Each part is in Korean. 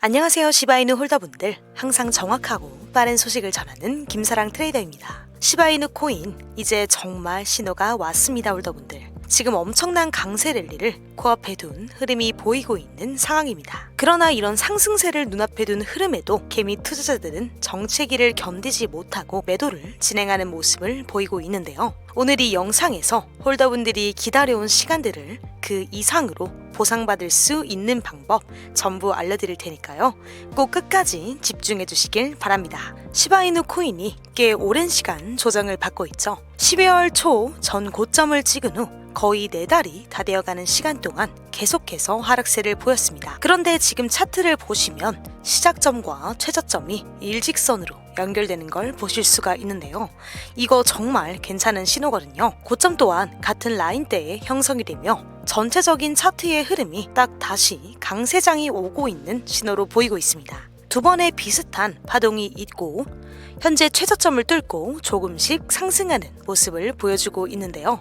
안녕하세요 시바이누 홀더분들 항상 정확하고 빠른 소식을 전하는 김사랑 트레이더입니다 시바이누 코인 이제 정말 신호가 왔습니다 홀더분들 지금 엄청난 강세 랠리를 코앞에 둔 흐름이 보이고 있는 상황입니다. 그러나 이런 상승세를 눈앞에 둔 흐름에도 개미 투자자들은 정체기를 견디지 못하고 매도를 진행하는 모습을 보이고 있는데요. 오늘 이 영상에서 홀더분들이 기다려온 시간들을 그 이상으로 보상받을 수 있는 방법 전부 알려드릴 테니까요. 꼭 끝까지 집중해 주시길 바랍니다. 시바이누 코인이 꽤 오랜 시간 조정을 받고 있죠. 12월 초 전 고점을 찍은 후 거의 네 달이 다 되어가는 시간 동안 계속해서 하락세를 보였습니다. 그런데 지금 차트를 보시면 시작점과 최저점이 일직선으로 연결되는 걸 보실 수가 있는데요. 이거 정말 괜찮은 신호거든요. 고점 또한 같은 라인대에 형성이 되며 전체적인 차트의 흐름이 딱 다시 강세장이 오고 있는 신호로 보이고 있습니다. 두 번의 비슷한 파동이 있고 현재 최저점을 뚫고 조금씩 상승하는 모습을 보여주고 있는데요.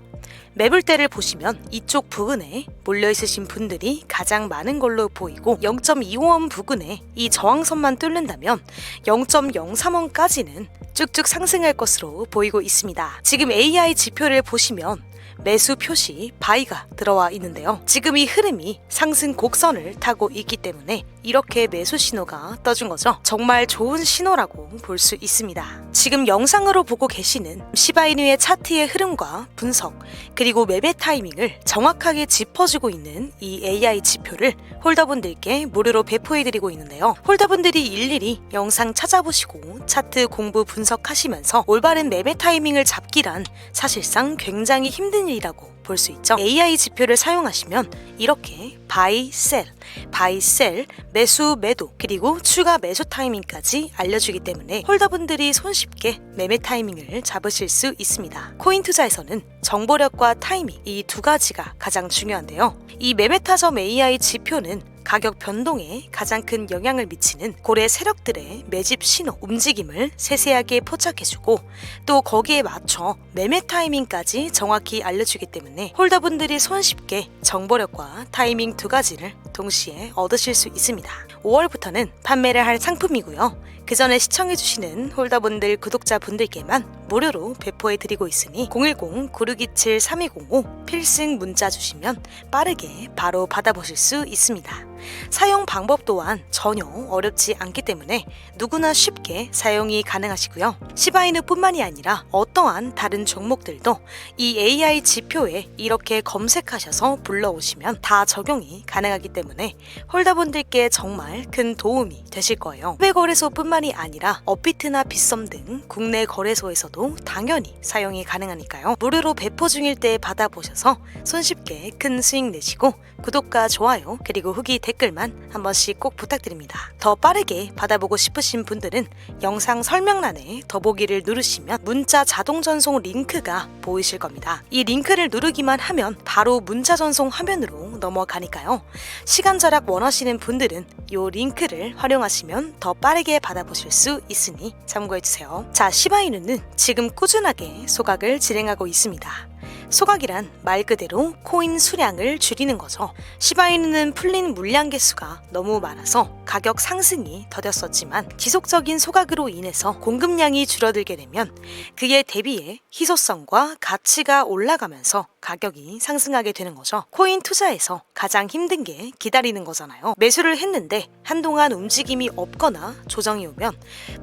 매물대를 보시면 이쪽 부근에 몰려있으신 분들이 가장 많은 걸로 보이고 0.25원 부근에 이 저항선만 뚫는다면 0.03원까지는 쭉쭉 상승할 것으로 보이고 있습니다. 지금 AI 지표를 보시면 매수 표시 바이가 들어와 있는데요. 지금 이 흐름이 상승 곡선을 타고 있기 때문에 이렇게 매수 신호가 떠준 거죠. 정말 좋은 신호라고 볼 수 있습니다. 지금 영상으로 보고 계시는 시바이누의 차트의 흐름과 분석 그리고 매매 타이밍을 정확하게 짚어주고 있는 이 AI 지표를 홀더분들께 무료로 배포해드리고 있는데요. 홀더분들이 일일이 영상 찾아보시고 차트 공부 분석하시면서 올바른 매매 타이밍을 잡기란 사실상 굉장히 힘든 일이라고 볼 수 있죠. AI 지표를 사용하시면 이렇게 바이 셀, 바이 셀, 매수 매도 그리고 추가 매수 타이밍까지 알려주기 때문에 홀더분들이 손쉽게 매매 타이밍을 잡으실 수 있습니다. 코인 투자에서는 정보력과 타이밍 이 두 가지가 가장 중요한데요. 이 매매 타점 AI 지표는 가격 변동에 가장 큰 영향을 미치는 고래 세력들의 매집 신호 움직임을 세세하게 포착해주고 또 거기에 맞춰 매매 타이밍까지 정확히 알려주기 때문에 홀더분들이 손쉽게 정보력과 타이밍 두 가지를 동시에 얻으실 수 있습니다. 5월부터는 판매를 할 상품이고요. 그 전에 시청해주시는 홀더분들 구독자분들께만 무료로 배포해드리고 있으니 010-9627-3205 필승 문자 주시면 빠르게 바로 받아보실 수 있습니다. 사용 방법 또한 전혀 어렵지 않기 때문에 누구나 쉽게 사용이 가능하시고요. 시바이누 뿐만이 아니라 어떠한 다른 종목들도 이 AI 지표에 이렇게 검색하셔서 불러오시면 다 적용이 가능하기 때문에 홀더분들께 정말 큰 도움이 되실 거예요. 해외 거래소 뿐만 이 아니라 업비트나 빗썸 등 국내 거래소에서도 당연히 사용이 가능하니까요. 무료로 배포 중일 때 받아보셔서 손쉽게 큰 수익 내시고 구독과 좋아요 그리고 후기 댓글만 한 번씩 꼭 부탁드립니다. 더 빠르게 받아보고 싶으신 분들은 영상 설명란에 더보기를 누르시면 문자 자동 전송 링크가 보이실 겁니다. 이 링크를 누르기만 하면 바로 문자 전송 화면으로 넘어가니까요. 시간 절약 원하시는 분들은 이 링크를 활용하시면 더 빠르게 받아보실 수 있으니 참고해주세요. 자, 시바이누는 지금 꾸준하게 소각을 진행하고 있습니다. 소각이란 말 그대로 코인 수량을 줄이는 거죠. 시바이누는 풀린 물량 개수가 너무 많아서 가격 상승이 더뎠었지만 지속적인 소각으로 인해서 공급량이 줄어들게 되면 그에 대비해 희소성과 가치가 올라가면서 가격이 상승하게 되는 거죠. 코인 투자에서 가장 힘든 게 기다리는 거잖아요. 매수를 했는데 한동안 움직임이 없거나 조정이 오면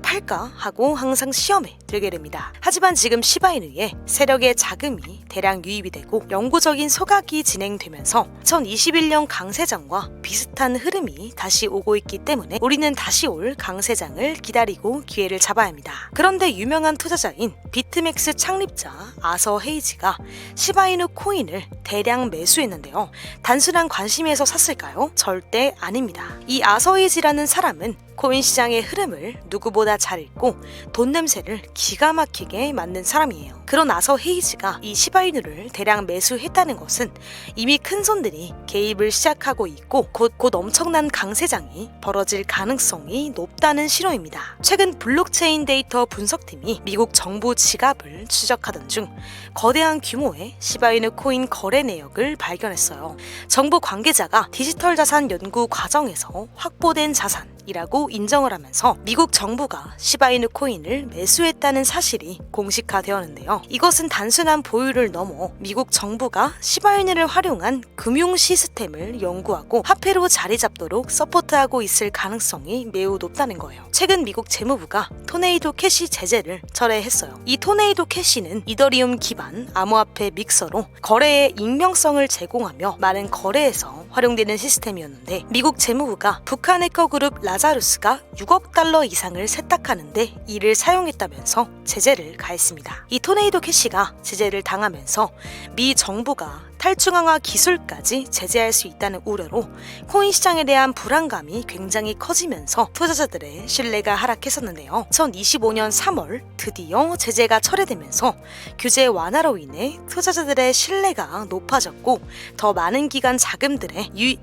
팔까 하고 항상 시험에 들게 됩니다. 하지만 지금 시바이누의 세력의 자금이 대량 유입이 되고 영구적인 소각이 진행되면서 2021년 강세장과 비슷한 흐름이 다시 오고 있기 때문에 우리는 다시 올 강세장을 기다리고 기회를 잡아야 합니다. 그런데 유명한 투자자인 비트맥스 창립자 아서 헤이지가 시바이누 코인을 대량 매수했는데요. 단순한 관심에서 샀을까요? 절대 아닙니다. 이 아서 헤이지라는 사람은 코인 시장의 흐름을 누구보다 잘 읽고 돈 냄새를 기가 막히게 맡는 사람이에요. 그런 아서 헤이즈가 이 시바이누를 대량 매수했다는 것은 이미 큰 손들이 개입을 시작하고 있고 곧, 곧 엄청난 강세장이 벌어질 가능성이 높다는 신호입니다. 최근 블록체인 데이터 분석팀이 미국 정부 지갑을 추적하던 중 거대한 규모의 시바이누 코인 거래 내역을 발견했어요. 정부 관계자가 디지털 자산 연구 과정에서 확보된 자산 이라고 인정을 하면서 미국 정부가 시바이누 코인을 매수했다는 사실이 공식화되었는데요. 이것은 단순한 보유를 넘어 미국 정부가 시바이누를 활용한 금융 시스템을 연구하고 화폐로 자리 잡도록 서포트하고 있을 가능성이 매우 높다는 거예요. 최근 미국 재무부가 토네이도 캐시 제재를 철회했어요. 이 토네이도 캐시는 이더리움 기반 암호화폐 믹서로 거래의 익명성을 제공하며 많은 거래에서 활용되는 시스템이었는데 미국 재무부가 북한 해커 그룹 라자루스가 6억 달러 이상을 세탁하는데 이를 사용했다면서 제재를 가했습니다. 이 토네이도 캐시가 제재를 당하면서 미 정부가 탈중앙화 기술까지 제재할 수 있다는 우려로 코인 시장에 대한 불안감이 굉장히 커지면서 투자자들의 신뢰가 하락했었는데요. 2025년 3월 드디어 제재가 철회되면서 규제 완화로 인해 투자자들의 신뢰가 높아졌고 더 많은 기관 자금들의 유,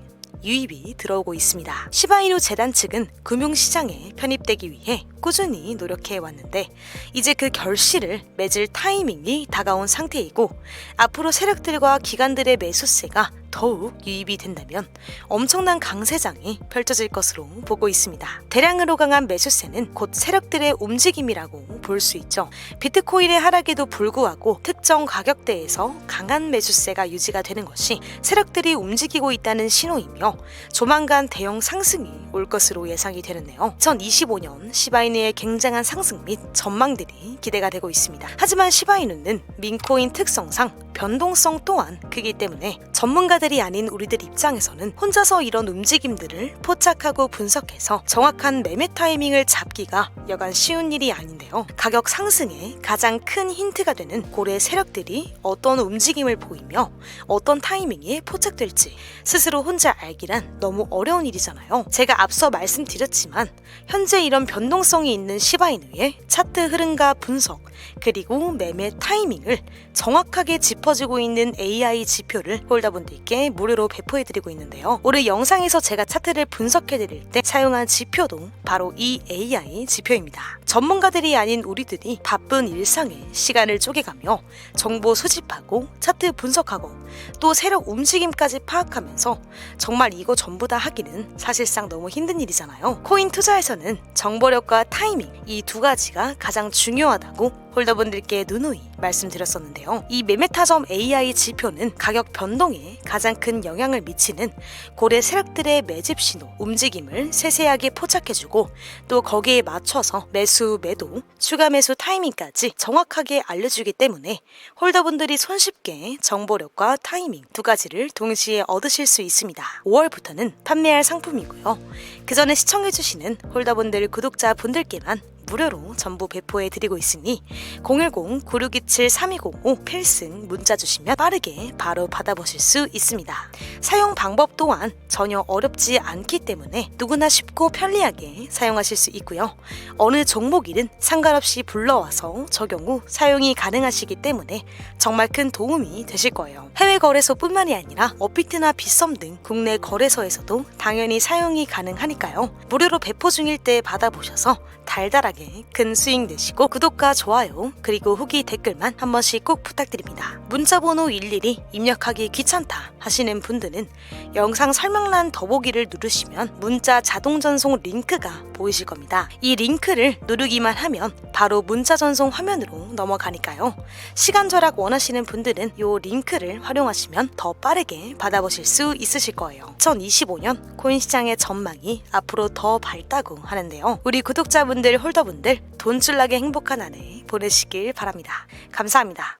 유입이 들어오고 있습니다. 시바이누 재단 측은 금융시장에 편입되기 위해 꾸준히 노력해 왔는데 이제 그 결실을 맺을 타이밍이 다가온 상태이고 앞으로 세력들과 기관들의 매수세가 더욱 유입이 된다면 엄청난 강세장이 펼쳐질 것으로 보고 있습니다. 대량으로 강한 매수세는 곧 세력들의 움직임이라고 볼 수 있죠. 비트코인의 하락에도 불구하고 특정 가격대에서 강한 매수세가 유지가 되는 것이 세력들이 움직이고 있다는 신호이며 조만간 대형 상승이 올 것으로 예상이 되는데요. 2025년 시바이누의 굉장한 상승 및 전망들이 기대가 되고 있습니다. 하지만 시바이누는 민코인 특성상 변동성 또한 크기 때문에 전문가 들이 아닌 우리들 입장에서는 혼자서 이런 움직임들을 포착하고 분석해서 정확한 매매 타이밍을 잡기가 여간 쉬운 일이 아닌데요. 가격 상승에 가장 큰 힌트가 되는 고래 세력들이 어떤 움직임을 보이며 어떤 타이밍에 포착될지 스스로 혼자 알기란 너무 어려운 일이잖아요. 제가 앞서 말씀드렸지만 현재 이런 변동성이 있는 시바이누의 차트 흐름과 분석 그리고 매매 타이밍을 정확하게 짚어주고 있는 AI 지표를 홀더분들께 무료로 배포해드리고 있는데요. 오늘 영상에서 제가 차트를 분석해드릴 때 사용한 지표도 바로 이 AI 지표입니다. 전문가들이 아닌 우리들이 바쁜 일상에 시간을 쪼개가며 정보 수집하고 차트 분석하고 또 세력 움직임까지 파악하면서 정말 이거 전부 다 하기는 사실상 너무 힘든 일이잖아요. 코인 투자에서는 정보력과 타이밍 이 두 가지가 가장 중요하다고 홀더분들께 누누이 말씀드렸었는데요. 이 매매타점 AI 지표는 가격 변동에 가장 큰 영향을 미치는 고래 세력들의 매집 신호, 움직임을 세세하게 포착해주고 또 거기에 맞춰서 매수, 매도, 추가 매수 타이밍까지 정확하게 알려주기 때문에 홀더분들이 손쉽게 정보력과 타이밍 두 가지를 동시에 얻으실 수 있습니다. 5월부터는 판매할 상품이고요. 그 전에 시청해주시는 홀더분들 구독자 분들께만 무료로 전부 배포해 드리고 있으니 010-9627-3205 필승 문자 주시면 빠르게 바로 받아보실 수 있습니다. 사용 방법 또한 전혀 어렵지 않기 때문에 누구나 쉽고 편리하게 사용하실 수 있고요. 어느 종목이든 상관없이 불러와서 적용 후 사용이 가능하시기 때문에 정말 큰 도움이 되실 거예요. 해외 거래소뿐만이 아니라 업비트나 빗썸 등 국내 거래소에서도 당연히 사용이 가능하니까요. 무료로 배포 중일 때 받아보셔서 달달하게 큰 수익 내시고 구독과 좋아요 그리고 후기 댓글만 한 번씩 꼭 부탁드립니다. 문자번호 일일이 입력하기 귀찮다 하시는 분들은 영상 설명란 더보기를 누르시면 문자 자동 전송 링크가 보이실 겁니다. 이 링크를 누르기만 하면 바로 문자 전송 화면으로 넘어가니까요. 시간 절약 원하시는 분들은 이 링크를 활용하시면 더 빠르게 받아보실 수 있으실 거예요. 2025년 코인 시장의 전망이 앞으로 더 밝다고 하는데요. 우리 구독자 분들, 홀더분들 돈줄나게 행복한 한해 보내시길 바랍니다. 감사합니다.